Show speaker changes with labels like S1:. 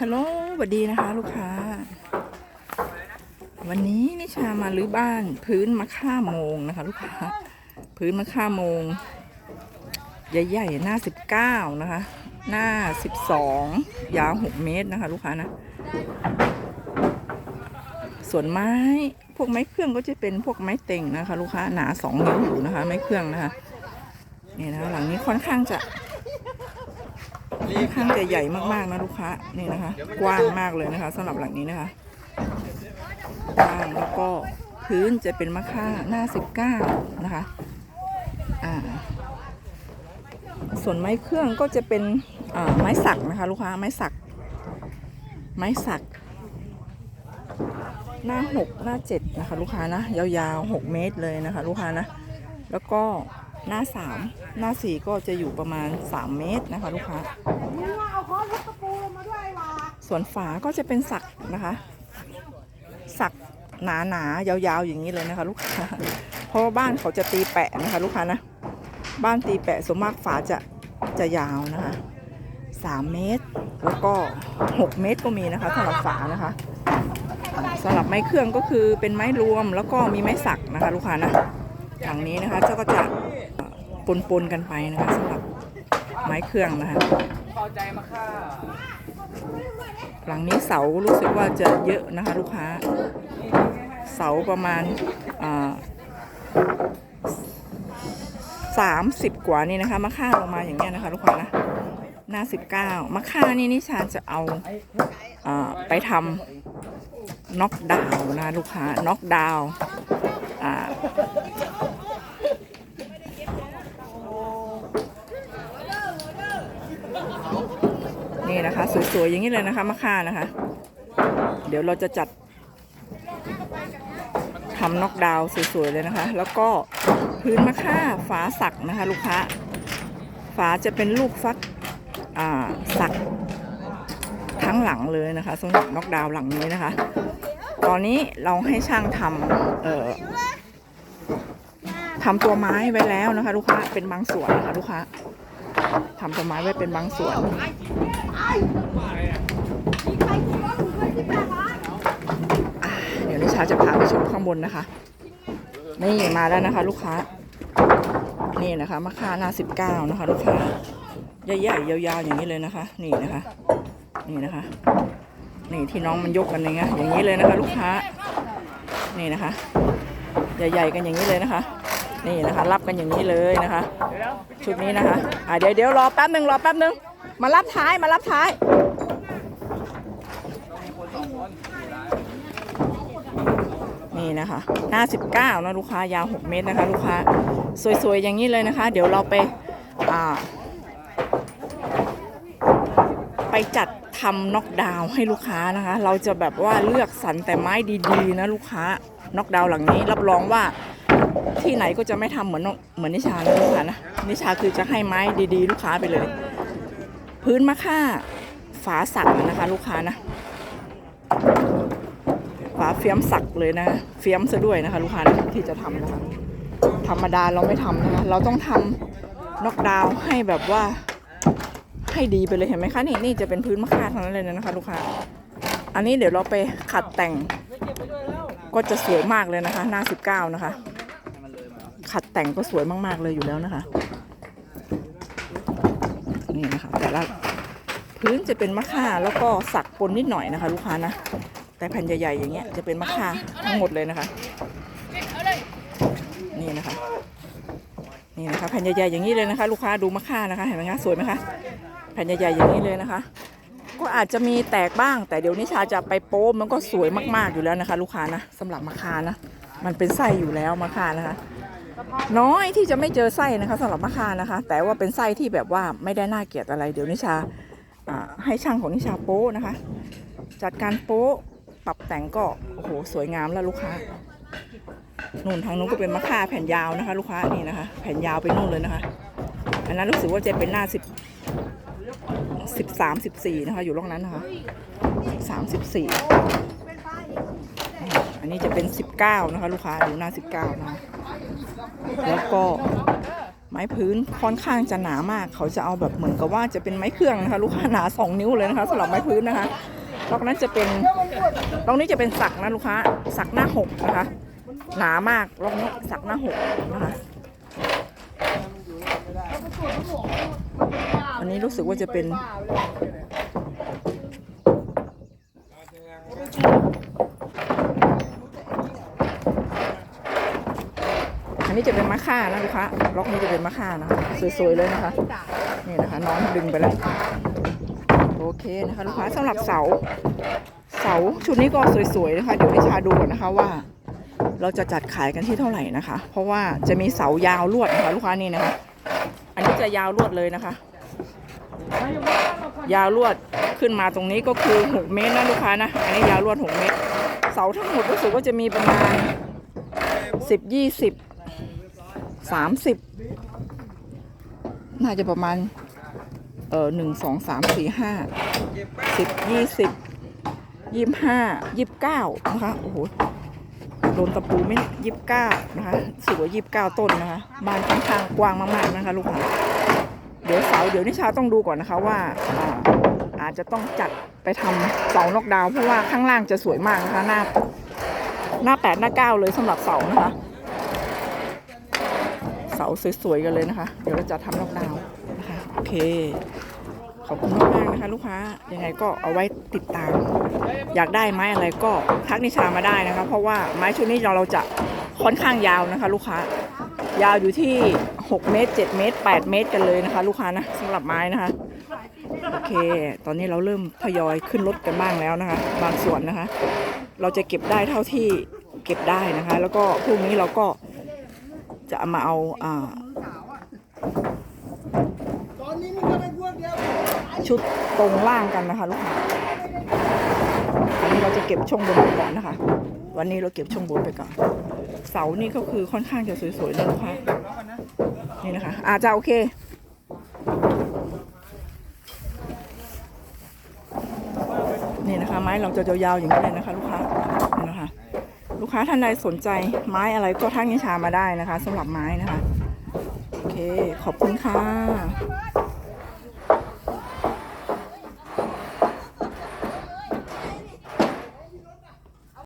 S1: ฮัลโหลสวัสดีนะคะ ลูกค้า วันนี้นิชามารื้อบ้านพื้นมะค่าโมงนะคะ ลูกค้า พื้นมะค่าโมง ใหญ่ๆหน้า19นะคะ หน้า12ยาว6เมตรนะคะ ลูกค้านะส่วนไม้ พวกไม้เครื่องก็จะเป็นพวกไม้เต็งนะคะ ลูกค้าหนา2นิ้วอยู่นะคะ ไม้เครื่องนะคะนี่นะหลังนี้ค่อนข้างจะ ค่อนข้างจะใหญ่มากๆนะลูกค้านี่นะคะ กว้างมากเลยนะคะสำหรับหลังนี้นะคะกว้างแล้วก็พื้นจะเป็นมะค่าหน้า19นะคะอ่าส่วนไม้เครื่องก็จะเป็นไม้สักนะคะ ลูกค้าไม้สัก ไม้สัก หน้า6หน้า7นะคะ ลูกค้านะยาวๆ6เมตรเลยนะคะ ลูกค้านะ แล้วก็ หน้า3หน้า4ก็จะอยู่ประมาณ 3 เมตรนะคะลูกค้าส่วนฝาก็จะเป็นสักนะคะ สักหนาหนายาวๆอย่างนี้เลยนะคะ ลูกค้าเพราะว่าบ้านเขาจะตีแปะนะคะ ลูกค้านะบ้านตีแปะส่วนมากฝาจะจะยาวนะคะสามเมตร แล้วก็หกเมตรก็มีนะคะสำหรับฝานะคะสำหรับไม้เครื่องก็คือเป็นไม้รวมแล้วก็มีไม้สักนะคะ ลูกค้านะหลังนี้นะคะเจ้าก็จะ ปนปนๆกันไปนะคะสำหรับไม้เครื่องนะคะ
S2: พอใจมาค่า
S1: หลังนี้เสารู้สึกว่าจะเยอะนะคะลูกค้า เสาประมาณสามสิบกว่านี่นะคะมะค่าลงมาอย่างเงี้ยนะคะลูกค้านะหน้าสิบเก้ามะค่านี่นิชาจะเอาอาไปทำน็อกดาวน์นะลูกค้าน็อกดาว นี่นะคะ สวยๆอย่างนี้เลยนะคะมะค่านะคะ เดี๋ยวเราจะจัดทำน็อกดาวสวยๆเลยนะคะ แล้วก็พื้นมะค่าฝาสักนะคะ ลูกค้าฝาจะเป็นลูกฟักสักทั้งหลังเลยนะคะสำหรับน็อกดาวหลังนี้นะคะ ตอนนี้เราให้ช่างทำเอ่อทำตัวไม้ไว้แล้วนะคะ ลูกค้าเป็นบางส่วนนะคะลูกค้า ทำตัวไม้ไว้เป็นบางส่วน
S3: เงินที่แปดล้าน
S1: เดี๋ยวนิชาจะพาไปชมข้างบนนะคะ นี่มาแล้วนะคะ ลูกค้า นี่นะคะมะค่าหน้าสิบเก้านะคะ ลูกค้าใหญ่ๆยาวๆอย่างนี้เลยนะคะ นี่นะคะ นี่นะคะ นี่ที่น้องมันยกกันอย่างเงี้ยอย่างนี้เลยนะคะ ลูกค้า นี่นะคะ ใหญ่ๆกันอย่างนี้เลยนะคะ นี่นะคะ รับกันอย่างนี้เลยนะคะ ชุดนี้นะคะอะเดี๋ยวเดี๋ยวรอแป๊บหนึ่งรอแป๊บหนึ่งมารับท้ายมารับท้ายนี่นะคะหน้า 19นะลูกค้ายาว 6 เมตรนะคะ ลูกค้าสวยๆ อย่างนี้เลยนะคะ เดี๋ยวเราไปอ่าไปจัดทำน็อกดาวน์ให้ลูกค้านะคะ เราจะแบบว่าเลือกสรรแต่ไม้ดีๆ นะลูกค้าน็อกดาวน์หลังนี้รับรองว่า ที่ไหนก็จะไม่ทำเหมือนน้องเหมือนนิชานะลูกค้านะนิชาคือจะให้ไม้ดีๆ ลูกค้าไปเลย พื้นมะค่าฝาสักนะคะ ลูกค้านะฝาเฟียมสักเลยนะเฟียมซะด้วยนะคะ ลูกค้านะที่จะทำนะคะธรรมดาเราไม่ทำนะคะ เราต้องทำนอกดาวให้แบบว่าให้ดีไปเลยเห็นไหมคะนี่นี่จะเป็นพื้นมะค่าทั้งนั้นเลยนะคะ ลูกค้า อันนี้เดี๋ยวเราไปขัดแต่งก็จะสวยมากเลยนะคะ หน้า 19 นะคะ ขัดแต่งก็สวยมาก ๆ เลยอยู่แล้วนะคะ นี่นะคะแต่ละพื้นจะเป็นมะค่าแล้วก็สักปนนิดหน่อยนะคะ ลูกค้านะ แต่แผ่นใหญ่ๆอย่างเงี้ยจะเป็นมะค่าทั้งหมดเลยนะคะ นี่นะคะ นี่นะคะแผ่นใหญ่ๆอย่างนี้เลยนะคะ ลูกค้าดูมะค่านะคะเห็นไหมคะสวยไหมคะแผ่นใหญ่ๆอย่างนี้เลยนะคะก็อาจจะมีแตกบ้าง แต่เดี๋ยวนิชาจะไปโป๊มันก็สวยมากๆอยู่แล้วนะคะ ลูกค้านะสำหรับมะค่านะ มันเป็นไส้อยู่แล้วมะค่านะคะ น้อยที่จะไม่เจอไส้นะคะสำหรับมะคานะคะ แต่ว่าเป็นไส้ที่แบบว่าไม่ได้น่าเกลียดอะไรเดี๋ยวนิชาให้ช่างของนิชาโป๊นะคะ จัดการโป๊ปรับแต่งก็โอ้โหสวยงามแล้วลูกค้านู่นทางนู้นก็เป็นมะค่าแผ่นยาวนะคะ ลูกค้านี่นะคะ แผ่นยาวไปนู่นเลยนะคะ อันนั้นรู้สึกว่าจะเป็นหน้าสิบสิบสามสิบสี่นะคะ อยู่ร่องนั้นนะคะสามสิบสี่อันนี้จะเป็นสิบเก้านะคะ ลูกค้าดูหน้าสิบเก้านะคะ แล้วก็ไม้พื้นค่อนข้างจะหนามาก เขาจะเอาแบบเหมือนกับว่าจะเป็นไม้เครื่องนะคะลูกค้าหนาสองนิ้วเลยนะคะสำหรับไม้พื้นนะคะล็อกนั้นจะเป็นล็อกนี้จะเป็นสักนะลูกค้าสักหน้าหกนะคะ หนามากลอกนี้สักหน้าหกนะคะอันนี้รู้สึกว่าจะเป็นนี้จะเป็นมะ ค่านะลูกค้าล็อกนี้จะเป็นมะค่านะคะสวยๆเลยนะคะนี่นะคะ น้องดึงไปแล้วโอเคนะคะลูกค้าสำหรับเสา เสาชุดนี้ก็สวยๆนะคะเดี๋ยวนิชาดูก่อนนะคะว่า เราจะจัดขายกันที่เท่าไหร่นะคะ เพราะว่าจะมีเสายาวลวดนะคะลูกค้านี่นะคะ อันนี้จะยาวลวดเลยนะคะ ยาวลวดขึ้นมาตรงนี้ก็คือ6เมตรนะลูกค้านะอันนี้ยาวลวด6เมตร เสาทั้งหมดรู้สึกว่าจะมีประมาณ10 20 30น่าจะประมาณ เออหนึ่งสองสามสี่ห้าสิบยี่สิบยี่ห้ายี่เก้านะคะโอ้โหโดนตะปูไม่ยี่เก้านะคะถือว่ายี่เก้าต้นนะคะบานค่อนข้างกว้างมากๆนะคะลูกค้าเดี๋ยวเสาเดี๋ยวนิชาต้องดูก่อนนะคะว่าอ่าอาจจะต้องจัดไปทำเสานอกดาวเพราะว่าข้างล่างจะสวยมากนะคะหน้าหน้าแปดหน้าเก้าเลยสำหรับเสานะคะ เสาสวยๆกันเลยนะคะ เดี๋ยวเราจะทำนอกดาวน์นะคะโอเค ขอบคุณมากๆนะคะ ลูกค้ายังไงก็เอาไว้ติดตาม อยากได้ไม้อะไรก็ทักนิชามาได้นะคะ เพราะว่าไม้ชุดนี้เราเราจะค่อนข้างยาวนะคะ ลูกค้ายาวอยู่ที่ 6 เมตร 7 เมตร 8 เมตรกันเลยนะคะ ลูกค้านะสำหรับไม้นะคะโอเค ตอนนี้เราเริ่มทยอยขึ้นรถกันบ้างแล้วนะคะ บางส่วนนะคะ เราจะเก็บได้เท่าที่เก็บได้นะคะ แล้วก็พรุ่งนี้เราก็ จะเอามาเอาอ่าชุดตรงล่างกันนะคะลูกค้าอันนี้เราจะเก็บช่วงบนไปก่อนนะคะ วันนี้เราเก็บช่วงบนไปก่อน เสานี่ก็คือค่อนข้างจะสวยๆนะลูกค้านี่นะคะ อาจจะโอเคนี่นะคะ ไม้เราจะยาวๆอย่างนี้เลยนะคะ ลูกค้า ลูกค้าท่านใดสนใจไม้อะไรก็ทักนิชามาได้นะคะสำหรับไม้นะคะ โอเค ขอบคุณค่ะ